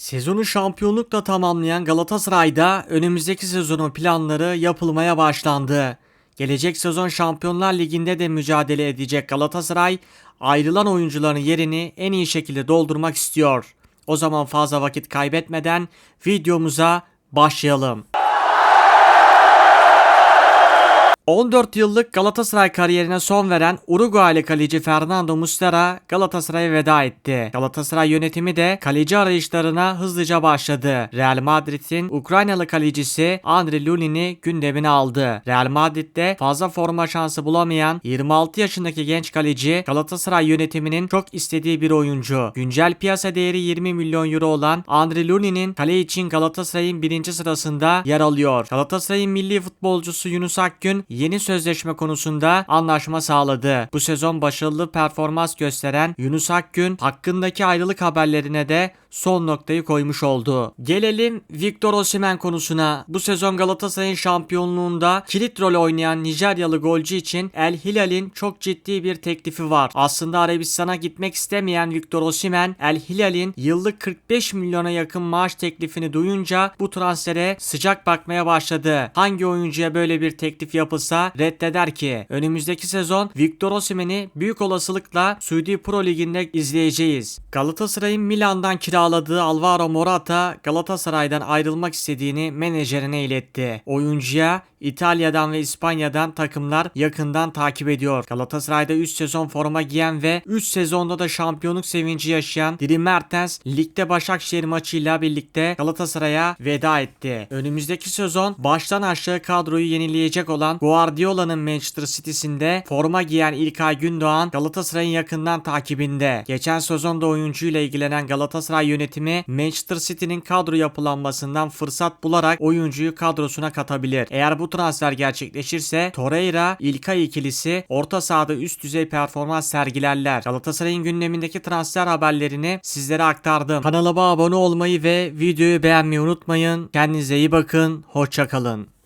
Sezonu şampiyonlukla tamamlayan Galatasaray'da önümüzdeki sezonun planları yapılmaya başlandı. Gelecek sezon Şampiyonlar Ligi'nde de mücadele edecek Galatasaray, ayrılan oyuncuların yerini en iyi şekilde doldurmak istiyor. O zaman fazla vakit kaybetmeden videomuza başlayalım. 14 yıllık Galatasaray kariyerine son veren Uruguaylı kaleci Fernando Muslera Galatasaray'a veda etti. Galatasaray yönetimi de kaleci arayışlarına hızlıca başladı. Real Madrid'in Ukraynalı kalecisi Andre Lunin'i gündemine aldı. Real Madrid'de fazla forma şansı bulamayan 26 yaşındaki genç kaleci Galatasaray yönetiminin çok istediği bir oyuncu. Güncel piyasa değeri 20 milyon euro olan Andre Lunin'in kale için Galatasaray'ın birinci sırasında yer alıyor. Galatasaray'ın milli futbolcusu Yunus Akgün yeni sözleşme konusunda anlaşma sağladı. Bu sezon başarılı performans gösteren Yunus Akgün hakkındaki ayrılık haberlerine de son noktayı koymuş oldu. Gelelim Victor Osimhen konusuna. Bu sezon Galatasaray'ın şampiyonluğunda kilit rol oynayan Nijeryalı golcü için El Hilal'in çok ciddi bir teklifi var. Aslında Arabistan'a gitmek istemeyen Victor Osimhen, El Hilal'in yıllık 45 milyona yakın maaş teklifini duyunca bu transfere sıcak bakmaya başladı. Hangi oyuncuya böyle bir teklif yapılsa reddeder ki? Önümüzdeki sezon Victor Osimhen'i büyük olasılıkla Suudi Pro Ligi'nde izleyeceğiz. Galatasaray'ın Milan'dan kiraladığı Alvaro Morata Galatasaray'dan ayrılmak istediğini menajerine iletti. Oyuncuya İtalya'dan ve İspanya'dan takımlar yakından takip ediyor. Galatasaray'da 3 sezon forma giyen ve 3 sezonda da şampiyonluk sevinci yaşayan Diri Mertens ligde Başakşehir maçıyla birlikte Galatasaray'a veda etti. Önümüzdeki sezon baştan aşağı kadroyu yenileyecek olan Guardiola'nın Manchester City'sinde forma giyen İlkay Gündoğan Galatasaray'ın yakından takibinde. Geçen sezonda oyuncuyla ilgilenen Galatasaray yönetimi Manchester City'nin kadro yapılanmasından fırsat bularak oyuncuyu kadrosuna katabilir. Eğer bu transfer gerçekleşirse Torreira, İlkay ikilisi orta sahada üst düzey performans sergilerler. Galatasaray'ın gündemindeki transfer haberlerini sizlere aktardım. Kanalıma abone olmayı ve videoyu beğenmeyi unutmayın. Kendinize iyi bakın. Hoşçakalın.